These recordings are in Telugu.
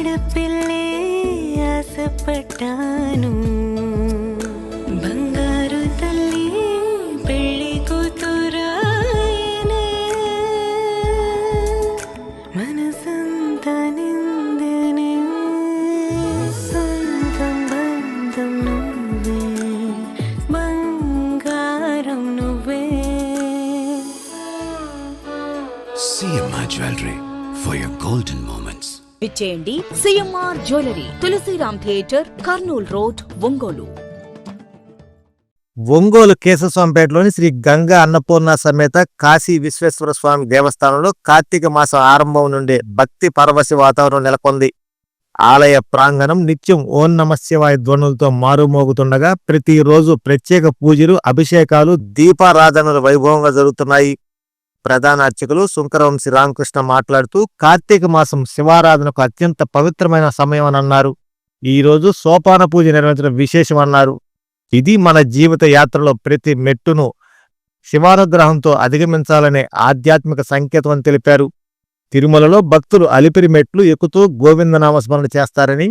അടുപ്പില്ലേ ആസപ്പെട്ടാനും ബംഗാരു തല്ലി പെള്ളി കൂത്തുരായന മനസ്സന്ത നിന്ദനെ സ്വന്തം ബന്ധം നുവേ ബംഗാരം നുവേ CMR jewellery for your golden moments. విచ్చేయండి CMR jewellery Tulasiram theatre Kurnool road Ongole. Ongole కేశవస్వామిపేటలోని Shri Ganga Annapurna సమేత కాశీ విశ్వేశ్వర స్వామి దేవస్థానంలో కార్తీక మాసం ఆరంభం నుండే భక్తి పరవశి వాతావరణం నెలకొంది. ఆలయ ప్రాంగణం నిత్యం ఓం నమశివాయ ధ్వనులతో మారుమోగుతుండగా ప్రతిరోజు ప్రత్యేక పూజలు అభిషేకాలు దీపారాధనలు వైభవంగా జరుగుతున్నాయి. ప్రధాన అర్చకులు శుంకరవంశీ రామకృష్ణ మాట్లాడుతూ కార్తీక మాసం శివారాధనకు అత్యంత పవిత్రమైన సమయం అని అన్నారు. ఈ రోజు సోపాన పూజ నిర్వహించడం విశేషం అన్నారు. ఇది మన జీవిత యాత్రలో ప్రతి మెట్టును శివానుగ్రహంతో అధిగమించాలనే ఆధ్యాత్మిక సంకేతం అని తెలిపారు. తిరుమలలో భక్తులు అలిపిరి మెట్లు ఎక్కుతూ గోవిందనామస్మరణ చేస్తారని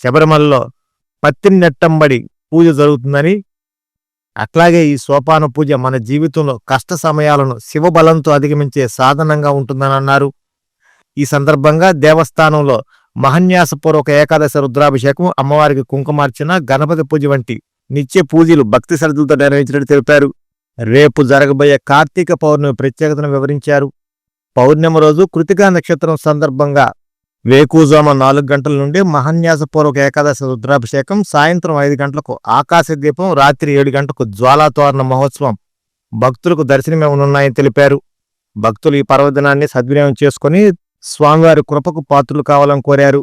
శబరిమలలో పత్తినెట్టంబడి పూజ జరుగుతుందని అట్లాగే ఈ సోపాన పూజ మన జీవితంలో కష్ట సమయాలను శివబలంతో అధిగమించే సాధనంగా ఉంటుందని అన్నారు. ఈ సందర్భంగా దేవస్థానంలో మహన్యాసపూర్వక ఏకాదశి రుద్రాభిషేకం అమ్మవారికి కుంకుమార్చన గణపతి పూజ వంటి నిత్య పూజలు భక్తి శ్రద్ధలతో నిర్వహించినట్టు తెలిపారు. రేపు జరగబోయే కార్తీక పౌర్ణమి ప్రత్యేకతను వివరించారు. పౌర్ణమి రోజు కృతికా నక్షత్రం సందర్భంగా వేకుజామ నాలుగు గంటల నుండి మహన్యాసపూర్వక ఏకాదశి రుద్రాభిషేకం సాయంత్రం ఐదు గంటలకు ఆకాశ దీపం రాత్రి ఏడు గంటలకు జ్వాలాతోరణ మహోత్సవం. భక్తులకు దర్శనమేమనున్నాయని తెలిపారు. భక్తులు ఈ పర్వదినాన్ని సద్వినియోగం చేసుకుని స్వామివారి కృపకు పాత్రులు కావాలని కోరారు.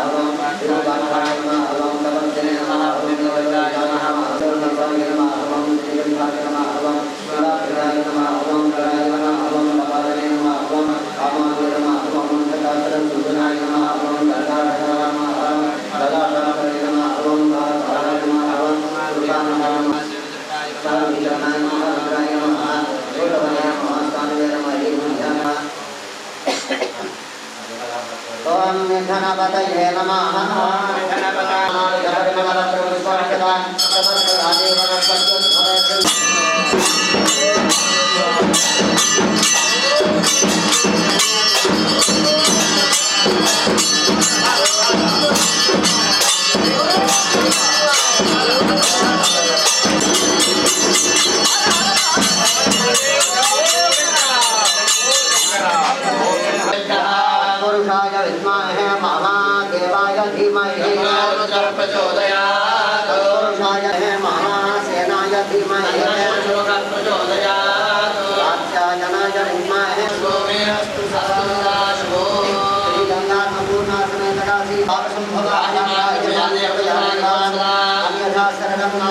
నామ్నే ఓం 啊完了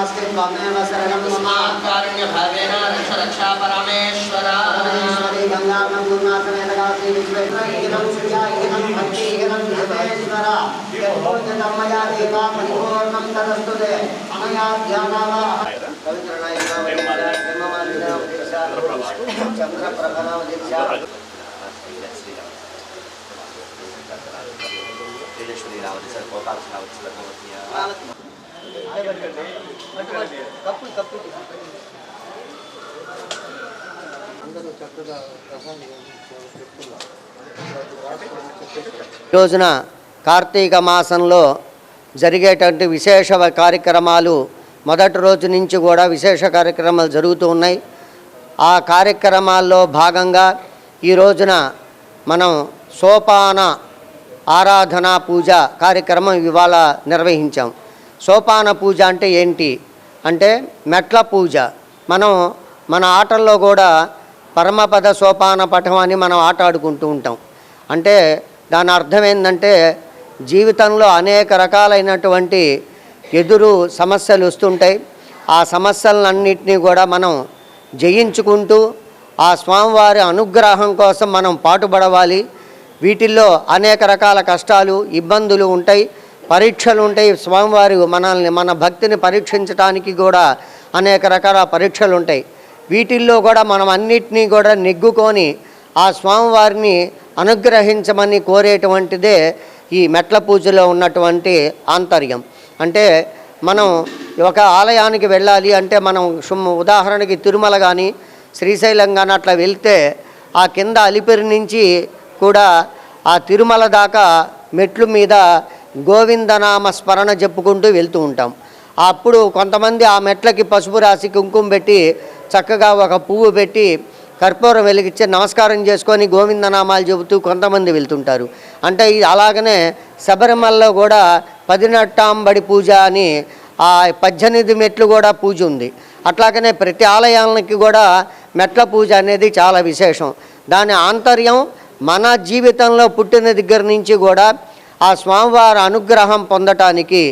नमस्ते काम्येव शरणं ममाकारुण्यभावेन रक्ष रक्षा परमेश्वरा परमेश्वरी गङ्गामधूमासमेतगासीविश्वेश्वरीनं श्रियाहिनं भक्तिहिनं धृतेश्वर यद्भोजनमया देवा परिपूर्णं तदस्तु ते अमया ध्यानावाह चन्द्रप्रभनवदीक्षा श्रीरामनि सर्वोपासना उत्सवमत्या కప్పులు కప్పులు రోజున కార్తీక మాసంలో జరిగేటువంటి విశేష కార్యక్రమాలు మొదటి రోజు నుంచి కూడా విశేష కార్యక్రమాలు జరుగుతూ ఉన్నాయి. ఆ కార్యక్రమాల్లో భాగంగా ఈ రోజున మనం సోపాన ఆరాధన పూజ కార్యక్రమం ఇవాళ నిర్వహించాం. సోపాన పూజ అంటే ఏంటి? అంటే మెట్ల పూజ. మనం మన ఆటల్లో కూడా పరమపద సోపాన పఠం అని మనం ఆట ఆడుకుంటూ ఉంటాం. అంటే దాని అర్థం ఏంటంటే జీవితంలో అనేక రకాలైనటువంటి ఎదురు సమస్యలు వస్తుంటాయి. ఆ సమస్యలన్నింటినీ కూడా మనం జయించుకుంటూ ఆ స్వామివారి అనుగ్రహం కోసం మనం పాటుపడవాలి. వీటిల్లో అనేక రకాల కష్టాలు ఇబ్బందులు ఉంటాయి. పరీక్షలు ఉంటాయి స్వామివారి మనల్ని మన భక్తిని పరీక్షించడానికి కూడా అనేక రకాల పరీక్షలు ఉంటాయి. వీటిల్లో కూడా మనం అన్నిటినీ కూడా నెగ్గుకొని ఆ స్వామివారిని అనుగ్రహించమని కోరేటువంటిదే ఈ మెట్ల పూజలో ఉన్నటువంటి ఆంతర్యం. అంటే మనం ఒక ఆలయానికి వెళ్ళాలి అంటే మనం ఉదాహరణకి తిరుమల కానీ శ్రీశైలం కానీ అట్లా వెళ్తే ఆ కింద అలిపిరి నుంచి కూడా ఆ తిరుమల దాకా మెట్లు మీద గోవిందనామ స్మరణ చెప్పుకుంటూ వెళ్తూ ఉంటాం. అప్పుడు కొంతమంది ఆ మెట్లకి పసుపు రాసి కుంకుమ పెట్టి చక్కగా ఒక పువ్వు పెట్టి కర్పూరం వెలిగించి నమస్కారం చేసుకొని గోవిందనామాలు చెబుతూ కొంతమంది వెళ్తుంటారు. అంటే ఇది అలాగనే శబరిమలలో కూడా పదినట్టాంబడి పూజ అని ఆ పద్దెనిమిది మెట్లు కూడా పూజ ఉంది. అట్లాగనే ప్రతి ఆలయాలకి కూడా మెట్ల పూజ అనేది చాలా విశేషం. దాని ఆంతర్యం మన జీవితంలో పుట్టిన దగ్గర నుంచి కూడా ఆ స్వామివారి అనుగ్రహం పొందటానికి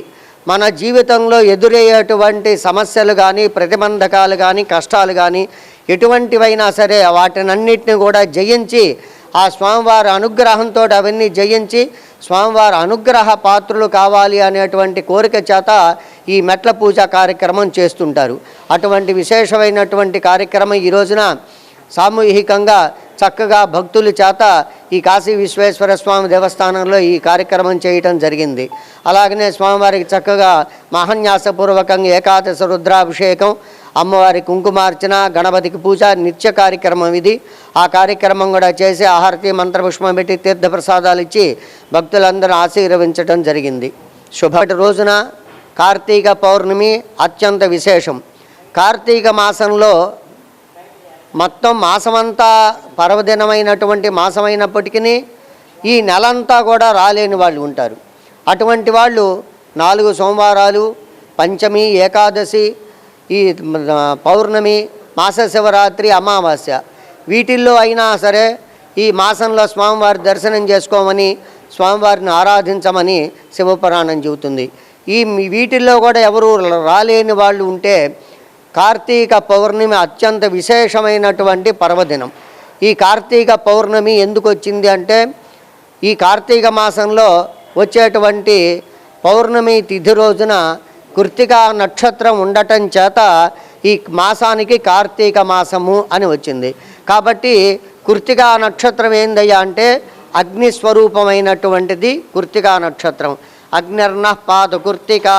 మన జీవితంలో ఎదురయ్యేటువంటి సమస్యలు కానీ ప్రతిబంధకాలు కానీ కష్టాలు కానీ ఎటువంటివైనా సరే వాటినన్నిటిని కూడా జయించి ఆ స్వామివారి అనుగ్రహంతో అవన్నీ జయించి స్వామివారి అనుగ్రహ పాత్రులు కావాలి అనేటువంటి కోరిక చేత ఈ మెట్ల పూజ కార్యక్రమం చేస్తుంటారు. అటువంటి విశేషమైనటువంటి కార్యక్రమం ఈ రోజున సామూహికంగా చక్కగా భక్తుల చేత ఈ కాశీ విశ్వేశ్వర స్వామి దేవస్థానంలో ఈ కార్యక్రమం చేయటం జరిగింది. అలాగనే స్వామివారికి చక్కగా మహాన్యాసపూర్వకంగా ఏకాదశ రుద్రాభిషేకం అమ్మవారి కుంకుమార్చన గణపతికి పూజ నిత్య కార్యక్రమం ఇది. ఆ కార్యక్రమం కూడా చేసి ఆహారతి మంత్రపుష్పం పెట్టి తీర్థప్రసాదాలు ఇచ్చి భక్తులందరూ ఆశీర్వించడం జరిగింది. శుభటి రోజున కార్తీక పౌర్ణమి అత్యంత విశేషం. కార్తీక మాసంలో మొత్తం మాసమంతా పర్వదినమైనటువంటి మాసమైనప్పటికీ ఈ నెలంతా కూడా రాలేని వాళ్ళు ఉంటారు. అటువంటి వాళ్ళు నాలుగు సోమవారాలు పంచమి ఏకాదశి ఈ పౌర్ణమి మాస శివరాత్రి అమావాస్య వీటిల్లో అయినా సరే ఈ మాసంలో స్వామివారి దర్శనం చేసుకోమని స్వామివారిని ఆరాధించమని శివపురాణం చెబుతుంది. ఈ వీటిల్లో కూడా ఎవరు రాలేని వాళ్ళు ఉంటే కార్తీక పౌర్ణమి అత్యంత విశేషమైనటువంటి పర్వదినం. ఈ కార్తీక పౌర్ణమి ఎందుకు వచ్చింది అంటే ఈ కార్తీక మాసంలో వచ్చేటువంటి పౌర్ణమి తిథి రోజున కృత్తికా నక్షత్రం ఉండటం చేత ఈ మాసానికి కార్తీక మాసము అని వచ్చింది. కాబట్టి కృత్తికా నక్షత్రం ఏందయ్యా అంటే అగ్ని స్వరూపమైనటువంటిది కృత్తికా నక్షత్రం. అగ్నిర్ణ పాత కృత్తికా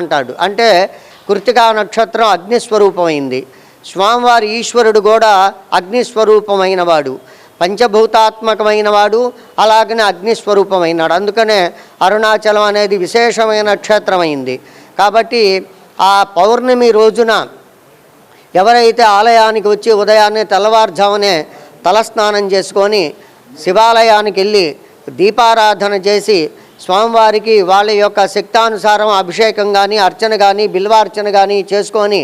అంటాడు. అంటే కృతికా నక్షత్రం అగ్నిస్వరూపమైంది. స్వామివారి ఈశ్వరుడు కూడా అగ్నిస్వరూపమైన వాడు పంచభూతాత్మకమైన వాడు అలాగనే అగ్నిస్వరూపమైనాడు. అందుకనే అరుణాచలం అనేది విశేషమైన క్షేత్రమైంది. కాబట్టి ఆ పౌర్ణమి రోజున ఎవరైతే ఆలయానికి వచ్చి ఉదయాన్నే తెల్లవారుజామునే తలస్నానం చేసుకొని శివాలయానికి వెళ్ళి దీపారాధన చేసి స్వామివారికి వాళ్ళ యొక్క శక్తానుసారం అభిషేకం కానీ అర్చన కానీ బిల్వార్చన కానీ చేసుకొని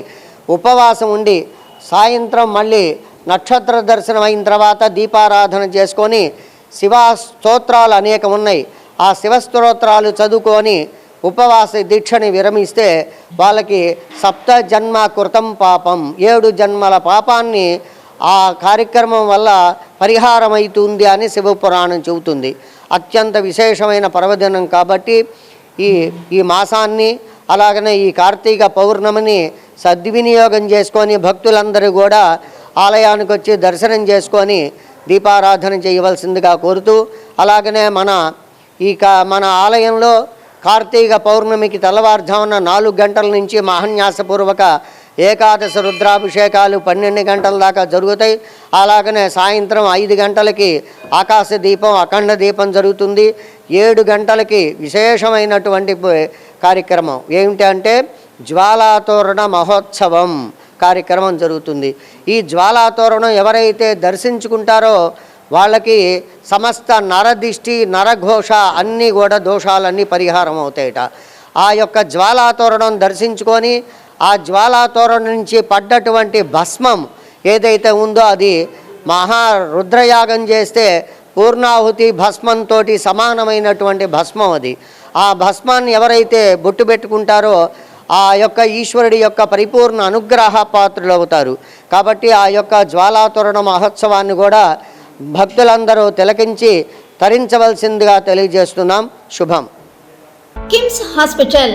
ఉపవాసం ఉండి సాయంత్రం మళ్ళీ నక్షత్ర దర్శనం అయిన తర్వాత దీపారాధన చేసుకొని శివ స్తోత్రాలు అనేకం ఉన్నాయి. ఆ శివస్తోత్రాలు చదువుకొని ఉపవాస దీక్షని విరమిస్తే వాళ్ళకి సప్త జన్మ కృతం పాపం. ఏడు జన్మల పాపాన్ని ఆ కార్యక్రమం వల్ల పరిహారం అవుతుంది అని శివపురాణం చెబుతుంది. అత్యంత విశేషమైన పర్వదినం కాబట్టి ఈ ఈ మాసాన్ని అలాగనే ఈ కార్తీక పౌర్ణమిని సద్వినియోగం చేసుకొని భక్తులందరూ కూడా ఆలయానికి వచ్చి దర్శనం చేసుకొని దీపారాధన చేయవలసిందిగా కోరుతూ అలాగనే మన ఈ మన ఆలయంలో కార్తీక పౌర్ణమికి తెల్లవారుజామున నాలుగు గంటల నుంచి మహన్యాసపూర్వక ఏకాదశ రుద్రాభిషేకాలు పన్నెండు గంటల దాకా జరుగుతాయి. అలాగనే సాయంత్రం ఐదు గంటలకి ఆకాశ దీపం అఖండ దీపం జరుగుతుంది. ఏడు గంటలకి విశేషమైనటువంటి కార్యక్రమం ఏమిటి అంటే జ్వాలాతోరణ మహోత్సవం కార్యక్రమం జరుగుతుంది. ఈ జ్వాలాతోరణం ఎవరైతే దర్శించుకుంటారో వాళ్ళకి సమస్త నరదిష్టి నరఘోష అన్నీ కూడా దోషాలన్నీ పరిహారం అవుతాయట. ఆ యొక్క జ్వాలాతోరణం దర్శించుకొని ఆ జ్వాలాతోరణం నుంచి పడ్డటువంటి భస్మం ఏదైతే ఉందో అది మహా రుద్రయాగం చేస్తే పూర్ణాహుతి భస్మంతో సమానమైనటువంటి భస్మం అది. ఆ భస్మాన్ని ఎవరైతే బొట్టు పెట్టుకుంటారో ఆ యొక్క ఈశ్వరుడి యొక్క పరిపూర్ణ అనుగ్రహ పాత్రులు అవుతారు కాబట్టి ఆ యొక్క జ్వాలాతోరణ మహోత్సవాన్ని కూడా భక్తులందరూ తిలకించి తరించవలసిందిగా తెలియజేస్తున్నాం. శుభం. KIMS hospital